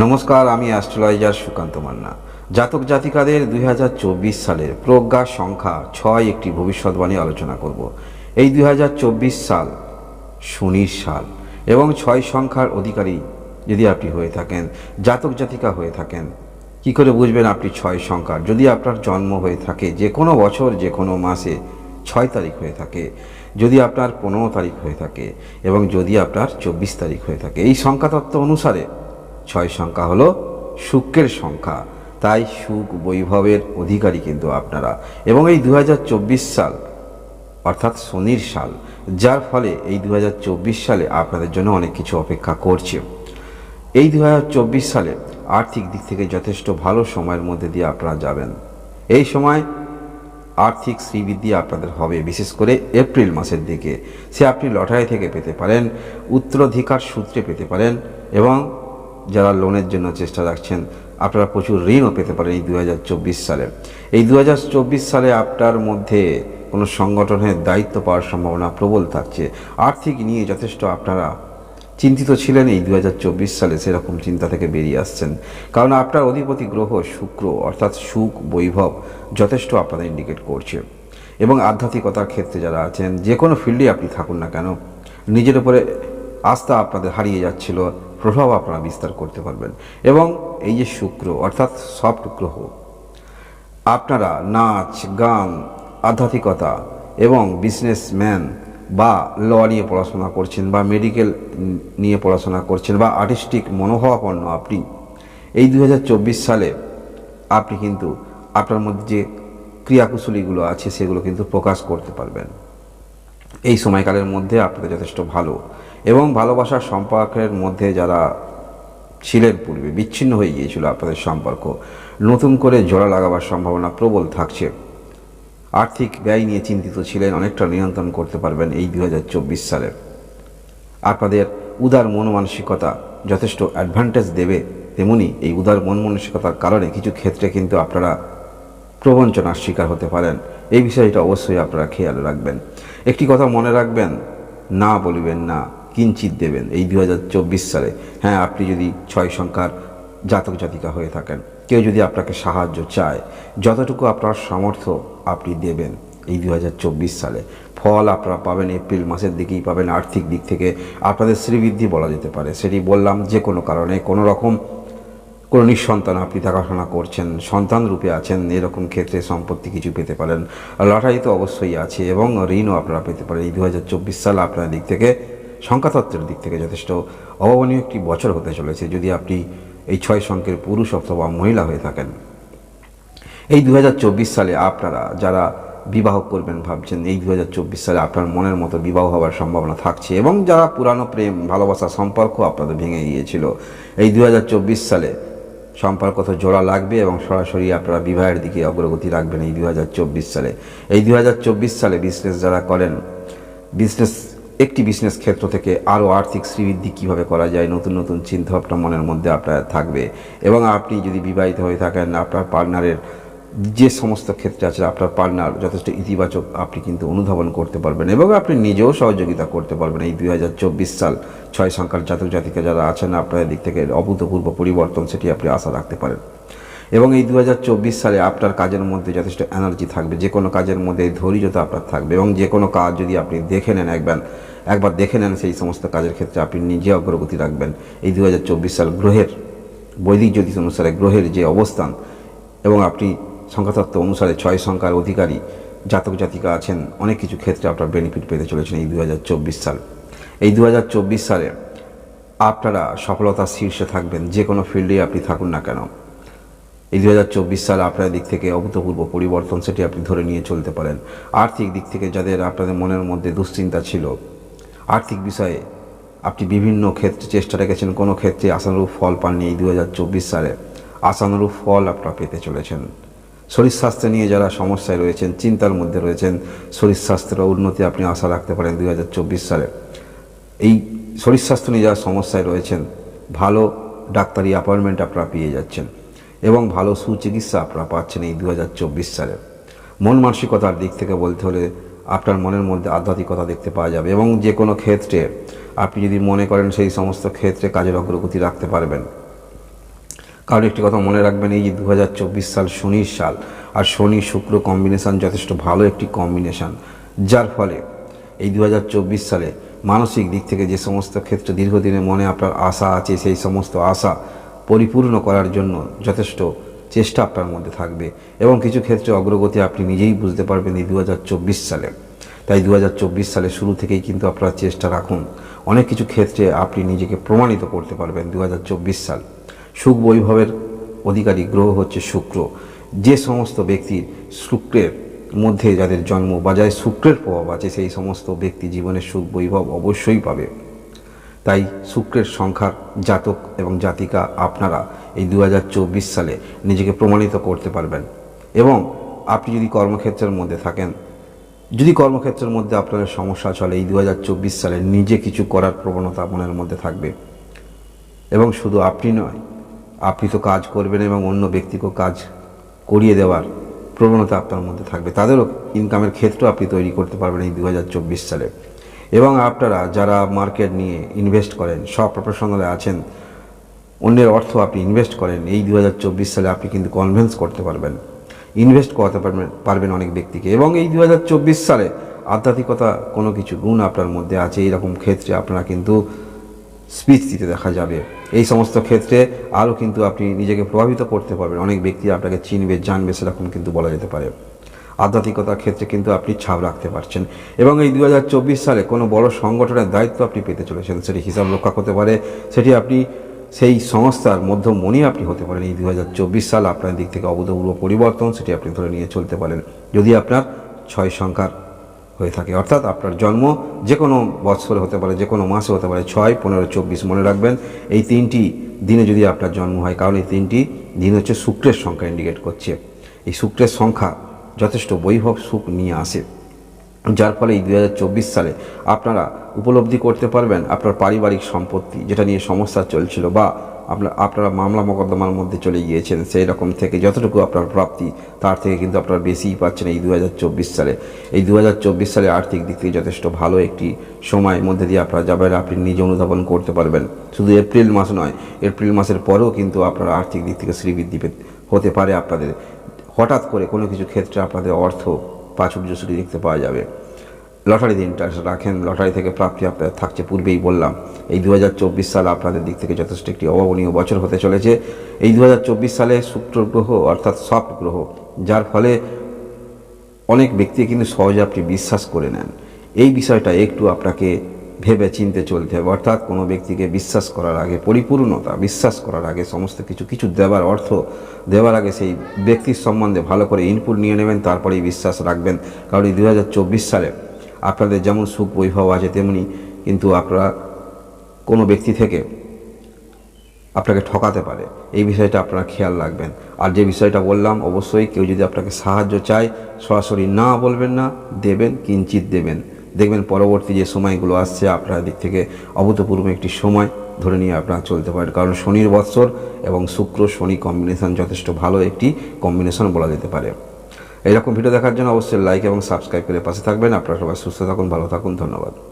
নমস্কার, আমি অ্যাস্ট্রোলজার সুকান্ত মান্না। জাতক জাতিকাদের দুই হাজার চব্বিশ সালের প্রজ্ঞা সংখ্যা ছয় একটি ভবিষ্যৎবাণী আলোচনা করব। এই দুই হাজার চব্বিশ সাল শনির সাল এবং ছয় সংখ্যার অধিকারী যদি আপনি হয়ে থাকেন, জাতক জাতিকা হয়ে থাকেন, কি করে বুঝবেন আপনি ছয় সংখ্যার? যদি আপনার জন্ম হয়ে থাকে যে কোনো বছর, যে কোনো মাসে ছয় তারিখ হয়ে থাকে, যদি আপনার পনেরো তারিখ হয়ে থাকে এবং যদি আপনার চব্বিশ তারিখ হয়ে থাকে, এই সংখ্যাতত্ত্ব অনুসারে ছয় সংখ্যা হলো শুক্রের সংখ্যা। তাই সুখ বৈভবের অধিকারী কিন্তু আপনারা। এবং এই দু হাজার চব্বিশ সাল, অর্থাৎ শনির সাল, যার ফলে এই দু হাজার চব্বিশ সালে আপনাদের জন্য অনেক কিছু অপেক্ষা করছে। এই দুহাজার চব্বিশ সালে আর্থিক দিক থেকে যথেষ্ট ভালো সময়ের মধ্যে দিয়ে আপনারা যাবেন। এই সময় আর্থিক শ্রীবৃদ্ধি আপনাদের হবে, বিশেষ করে এপ্রিল মাসের দিকে। সে আপনি লটারি থেকে পেতে পারেন, উত্তরাধিকার সূত্রে পেতে পারেন এবং যারা লোনের জন্য চেষ্টা রাখছেন, আপনারা প্রচুর ঋণও পেতে পারেন এই দু হাজার চব্বিশ সালে। এই দু হাজার চব্বিশ সালে আপনার মধ্যে কোনো সংগঠনের দায়িত্ব পাওয়ার সম্ভাবনা প্রবল থাকছে। আর্থিক নিয়ে যথেষ্ট আপনারা চিন্তিত ছিলেন এই দু হাজার চব্বিশ সালে, সেরকম চিন্তা থেকে বেরিয়ে আসছেন। কারণ আপনার অধিপতি গ্রহ শুক্র, অর্থাৎ সুখ, বৈভব যথেষ্ট আপনাদের ইন্ডিকেট করছে। এবং আধ্যাত্মিকতার ক্ষেত্রে যারা আছেন, যে কোনো ফিল্ডে আপনি থাকুন না কেন, নিজের উপরে আস্থা আপনাদের হারিয়ে যাচ্ছিল, প্রভাব আপনারা বিস্তার করতে পারবেন। এবং এই যে শুক্র, অর্থাৎ সফট গ্রহ, আপনারা নাচ, গান, আধ্যাত্মিকতা এবং বিজনেসম্যান বা ল নিয়ে পড়াশোনা করছেন বা মেডিকেল নিয়ে পড়াশোনা করছেন বা আর্টিস্টিক মনোভাবাপন্ন আপনি, এই দু হাজার চব্বিশ সালে আপনি কিন্তু আপনার মধ্যে যে ক্রিয়াকুশলীগুলো আছে সেগুলো কিন্তু প্রকাশ করতে পারবেন। এই সময়কালের মধ্যে আপনাদের যথেষ্ট ভালো। এবং ভালোবাসার সম্পর্কের মধ্যে যারা ছিলেন পূর্বে, বিচ্ছিন্ন হয়ে গিয়েছিল আপনাদের সম্পর্ক, নতুন করে জোড়া লাগাবার সম্ভাবনা প্রবল থাকছে। আর্থিক ব্যয় নিয়ে চিন্তিত ছিলেন, অনেকটা নিয়ন্ত্রণ করতে পারবেন এই দু হাজার চব্বিশ সালে। আপনাদের উদার মন মানসিকতা যথেষ্ট অ্যাডভান্টেজ দেবে তেমনি এই উদার মন মানসিকতার কারণে কিছু ক্ষেত্রে কিন্তু আপনারা প্রবঞ্চনার শিকার হতে পারেন। এই বিষয়টা অবশ্যই আপনারা খেয়াল রাখবেন। একটি কথা মনে রাখবেন, না বলিবেন না। কিঞ্চিত দেবেন এই দু হাজার চব্বিশ সালে। হ্যাঁ আপনি যদি ছয় সংখ্যার জাতক জাতিকা হয়ে থাকেন, কেউ যদি আপনাকে সাহায্য চায়, যতটুকু আপনার সামর্থ্য আপনি দেবেন এই দু হাজার চব্বিশ সালে। ফল আপনারা পাবেন এপ্রিল মাসের দিকেই পাবেন, আর্থিক দিক থেকে আপনাদের শ্রীবৃদ্ধি বলা যেতে পারে। সেটি বললাম যে কোনো কারণে, কোনো রকম কোনো নিঃসন্তান আপনি দেখাশোনা করছেন, সন্তান রূপে আছেন, এরকম ক্ষেত্রে সম্পত্তি কিছু পেতে পারেন। লটারি তো অবশ্যই আছে এবং ঋণও আপনারা পেতে পারেন। এই দু সাল আপনার দিক থেকে সংখ্যাতত্ত্বের দিক থেকে যথেষ্ট অভাবনীয় একটি বছর হতে চলেছে যদি আপনি এই ছয় সংখ্যের পুরুষ অথবা মহিলা হয়ে থাকেন। এই দু হাজার চব্বিশ সালে আপনারা যারা বিবাহ করবেন ভাবছেন, এই দু হাজার চব্বিশ সালে আপনার মনের মতো বিবাহ হওয়ার সম্ভাবনা থাকছে এবং যারা পুরানো প্রেম, ভালোবাসা, সম্পর্ক আপনাদের ভেঙে গিয়েছিল, এই দু হাজার চব্বিশ সালে সম্পর্ক তো জোড়া লাগবে এবং সরাসরি আপনারা বিবাহের দিকে অগ্রগতি রাখবেন এই দু হাজার চব্বিশ সালে। এই দু হাজার চব্বিশ সালে বিজনেস যারা করেন বিজনেস একটি বিজনেস ক্ষেত্র থেকে আরও আর্থিক শ্রীবৃদ্ধি কীভাবে করা যায়, নতুন নতুন চিন্তাভাবনা মনের মধ্যে আপনার থাকবে এবং আপনি যদি বিবাহিত হয়ে থাকেন, আপনার পার্টনারের যে সমস্ত ক্ষেত্রে আছে, আপনার পার্টনার যথেষ্ট ইতিবাচক আপনি কিন্তু অনুধাবন করতে পারবেন এবং আপনি নিজেও সহযোগিতা করতে পারবেন। এই দু হাজার চব্বিশ সাল ছয় সংখ্যার জাতক জাতিকা যারা আছেন আপনার দিক থেকে অভূতপূর্ব পরিবর্তন, সেটি আপনি আশা রাখতে পারেন। এবং এই দু হাজার চব্বিশ সালে আপনার কাজের মধ্যে যথেষ্ট এনার্জি থাকবে। যে কোনো কাজের মধ্যে ধৈর্যতা আপনার থাকবে এবং যে কোনো কাজ যদি আপনি দেখে নেন একবার একবার দেখে নেন সেই সমস্ত কাজের ক্ষেত্রে আপনি নিজে অগ্রগতি রাখবেন। এই দু হাজার চব্বিশ সাল গ্রহের, বৈদিক জ্যোতিষ অনুসারে গ্রহের যে অবস্থান এবং আপনি সংখ্যাতত্ত্ব অনুসারে ছয় সংখ্যার অধিকারী, জাতক জাতিকা আছেন, অনেক কিছু ক্ষেত্রে আপনার বেনিফিট পেতে চলেছেন এই দু হাজার চব্বিশ সাল। এই দু হাজার চব্বিশ সালে আপনারা সফলতার শীর্ষে থাকবেন, যে কোনো ফিল্ডে আপনি থাকুন না কেন। এই দু হাজার চব্বিশ সালে আপনার দিক থেকে অভূতপূর্ব পরিবর্তন সেটি আপনি ধরে নিয়ে চলতে পারেন। আর্থিক দিক থেকে যাদের আপনাদের মনের মধ্যে দুশ্চিন্তা ছিল, আর্থিক বিষয়ে আপনি বিভিন্ন ক্ষেত্রে চেষ্টা রেখেছেন, কোনো ক্ষেত্রে আশানুরূপ ফল পাননি এই দু হাজার চব্বিশ সালে। আশানুরূপ ফল আপনারা পেতে চলেছেন। শরীর স্বাস্থ্য নিয়ে যারা সমস্যায় রয়েছেন, চিন্তার মধ্যে রয়েছেন, শরীর স্বাস্থ্যের উন্নতি আপনি আশা রাখতে পারেন দু হাজার চব্বিশ সালে। এই শরীর স্বাস্থ্য নিয়ে যারা সমস্যায় রয়েছেন, ভালো ডাক্তারি অ্যাপয়েন্টমেন্ট আপনারা পেয়ে যাচ্ছেন। এবং ভালো সুচিকিৎসা আপনারা পাচ্ছেন এই দু হাজার চব্বিশ সালে। মন মানসিকতার দিক থেকে বলতে হলে আপনার মনের মধ্যে আধ্যাত্মিকতা দেখতে পাওয়া যাবে এবং যে কোনো ক্ষেত্রে আপনি যদি মনে করেন সেই সমস্ত ক্ষেত্রে কাজের অগ্রগতি রাখতে পারবেন। কারণ একটি কথা মনে রাখবেন, এই যে দু হাজার চব্বিশ সাল শনির সাল আর শনি শুক্র কম্বিনেশন যথেষ্ট ভালো একটি কম্বিনেশন যার ফলে এই দু হাজার চব্বিশ সালে মানসিক দিক থেকে যে সমস্ত ক্ষেত্রে দীর্ঘদিনের মনে আপনার আশা আছে, সেই সমস্ত আশা পরিপূর্ণ করার জন্য যথেষ্ট চেষ্টা আপনার মধ্যে থাকবে এবং কিছু ক্ষেত্রে অগ্রগতি আপনি নিজেই বুঝতে পারবেন এই দু হাজার চব্বিশ সালে। তাই দু হাজার চব্বিশ সালে শুরু থেকেই কিন্তু আপনারা চেষ্টা রাখুন। অনেক কিছু ক্ষেত্রে আপনি নিজেকে প্রমাণিত করতে পারবেন দু হাজার চব্বিশ সাল। সুখ বৈভবের অধিকারী গ্রহ হচ্ছে শুক্র। যে সমস্ত ব্যক্তির শুক্রের মধ্যে যাদের জন্ম বা যাদের শুক্রের প্রভাব আছে, সেই সমস্ত ব্যক্তি জীবনের সুখ বৈভব অবশ্যই পাবে। তাই শুক্রের সংখ্যার জাতক এবং জাতিকা আপনারা এই দু হাজার চব্বিশ সালে নিজেকে প্রমাণিত করতে পারবেন। এবং আপনি যদি কর্মক্ষেত্রের মধ্যে থাকেন, যদি কর্মক্ষেত্রের মধ্যে আপনাদের সমস্যা চলে, এই দু হাজার চব্বিশ সালে নিজে কিছু করার প্রবণতা আপনার মধ্যে থাকবে। এবং শুধু আপনি নয়, আপনি তো কাজ করবেন এবং অন্য ব্যক্তিকেও কাজ করিয়ে দেওয়ার প্রবণতা আপনার মধ্যে থাকবে। তাদেরও ইনকামের ক্ষেত্র আপনি তৈরি করতে পারবেন এই দু হাজার চব্বিশ সালে। এবং আপনারা যারা মার্কেট নিয়ে ইনভেস্ট করেন, সব প্রফেশনালে আছেন, অন্যের অর্থ আপনি ইনভেস্ট করেন, এই দু হাজার চব্বিশ সালে আপনি কিন্তু কনভেন্স করতে পারবেন ইনভেস্ট করাতে পারবেন পারবেন অনেক ব্যক্তিকে। এবং এই দু হাজার চব্বিশ সালে আধ্যাত্মিকতা কোনো কিছু গুণ আপনার মধ্যে আছে, এইরকম ক্ষেত্রে আপনারা কিন্তু স্পিচ দিতে দেখা যাবে। এই সমস্ত ক্ষেত্রে আরও কিন্তু আপনি নিজেকে প্রভাবিত করতে পারবেন, অনেক ব্যক্তি আপনাকে চিনবে, জানবে, সেরকম কিন্তু বলা যেতে পারে। আধ্যাত্মিকতার ক্ষেত্রে কিন্তু আপনি ছাপ রাখতে পারছেন। এবং এই দু হাজার চব্বিশ সালে কোনো বড় সংগঠনের দায়িত্ব আপনি পেতে চলেছেন, সেটি হিসাব রক্ষা করতে পারে, সেটি আপনি সেই সংস্থার মধ্যমণি আপনি হতে পারেন। এই দু হাজার চব্বিশ সাল আপনার দিক থেকে অভূতপূর্ব পরিবর্তন সেটি আপনি ধরে নিয়ে চলতে পারেন, যদি আপনার ছয় সংখ্যার হয়ে থাকে। অর্থাৎ আপনার জন্ম যে কোনো বৎসরে হতে পারে, যে কোনো মাসে হতে পারে, ছয়, পনেরো, চব্বিশ মনে রাখবেন। এই তিনটি দিনে যদি আপনার জন্ম হয়, কারণ এই তিনটি দিন হচ্ছে শুক্রের সংখ্যা ইন্ডিকেট করছে। এই শুক্রের সংখ্যা যথেষ্ট বৈভব সুখ নিয়ে আসে। যার ফলে এই দুই হাজার চব্বিশ সালে আপনারা উপলব্ধি করতে পারবেন আপনার পারিবারিক সম্পত্তি, যেটা নিয়ে সমস্যা চলছিল বা আপনার, আপনারা মামলা মোকদ্দমার মধ্যে চলে গিয়েছেন, সেই রকম থেকে যতটুকু আপনার প্রাপ্তি, তার থেকে কিন্তু আপনারা বেশিই পাচ্ছেন এই দু হাজার চব্বিশ সালে। এই দু হাজার চব্বিশ সালে আর্থিক দিক থেকে যথেষ্ট ভালো একটি সময়ের মধ্যে দিয়ে আপনারা যাবেন আপনি নিজে অনুধাবন করতে পারবেন। শুধু এপ্রিল মাস নয়, এপ্রিল মাসের পরেও কিন্তু আপনারা আর্থিক দিক থেকে শ্রীবৃদ্ধি হতে পারে আপনাদের। হঠাৎ করে কোনো কিছু ক্ষেত্রে আপনাদের অর্থ প্রাচুর্য শুরু দেখতে পাওয়া যাবে। লটারিতে ইন্টারেস্ট রাখেন, লটারি থেকে প্রাপ্তি আপনাদের থাকছে পূর্বেই বললাম। এই দু সাল আপনাদের দিক থেকে যথেষ্ট একটি অভাবনীয় বছর হতে চলেছে। এই দু হাজার চব্বিশ সালে শুক্র গ্রহ অর্থাৎ সফট গ্রহ, যার ফলে অনেক ব্যক্তি কিন্তু সহজে আপনি বিশ্বাস করে নেন। এই বিষয়টা একটু আপনাকে ভেবে চিনতে চলতে হবে। অর্থাৎ কোনো ব্যক্তিকে বিশ্বাস করার আগে, পরিপূর্ণতা, বিশ্বাস করার আগে, সমস্ত কিছু কিছু দেওয়ার অর্থ দেওয়ার আগে সেই ব্যক্তির সম্বন্ধে ভালো করে ইনপুট নিয়ে নেবেন, তারপরেই বিশ্বাস রাখবেন। কারণ এই দু হাজার চব্বিশ সালে আপনাদের যেমন সুখ বৈভব আছে, তেমনি কিন্তু আপনারা কোনো ব্যক্তি থেকে আপনাকে ঠকাতে পারে। এই বিষয়টা আপনারা খেয়াল রাখবেন। আর যে বিষয়টা বললাম, অবশ্যই কেউ যদি আপনাকে সাহায্য চায়, সরাসরি না বলবেন না, দেবেন কিঞ্চিত দেবেন। দেখবেন পরবর্তী যে সময়গুলো আসছে, আপনার দিক থেকে অভূতপূর্ব একটি সময় ধরে নিয়ে আপনারা চলতে পারেন। কারণ শনির বৎসর এবং শুক্র শনি কম্বিনেশন যথেষ্ট ভালো একটি কম্বিনেশন বলা যেতে পারে। এরকম ভিডিও দেখার জন্য অবশ্যই লাইক এবং সাবস্ক্রাইব করে পাশে থাকবেন। আপনারা সবাই সুস্থ থাকুন, ভালো থাকুন, ধন্যবাদ।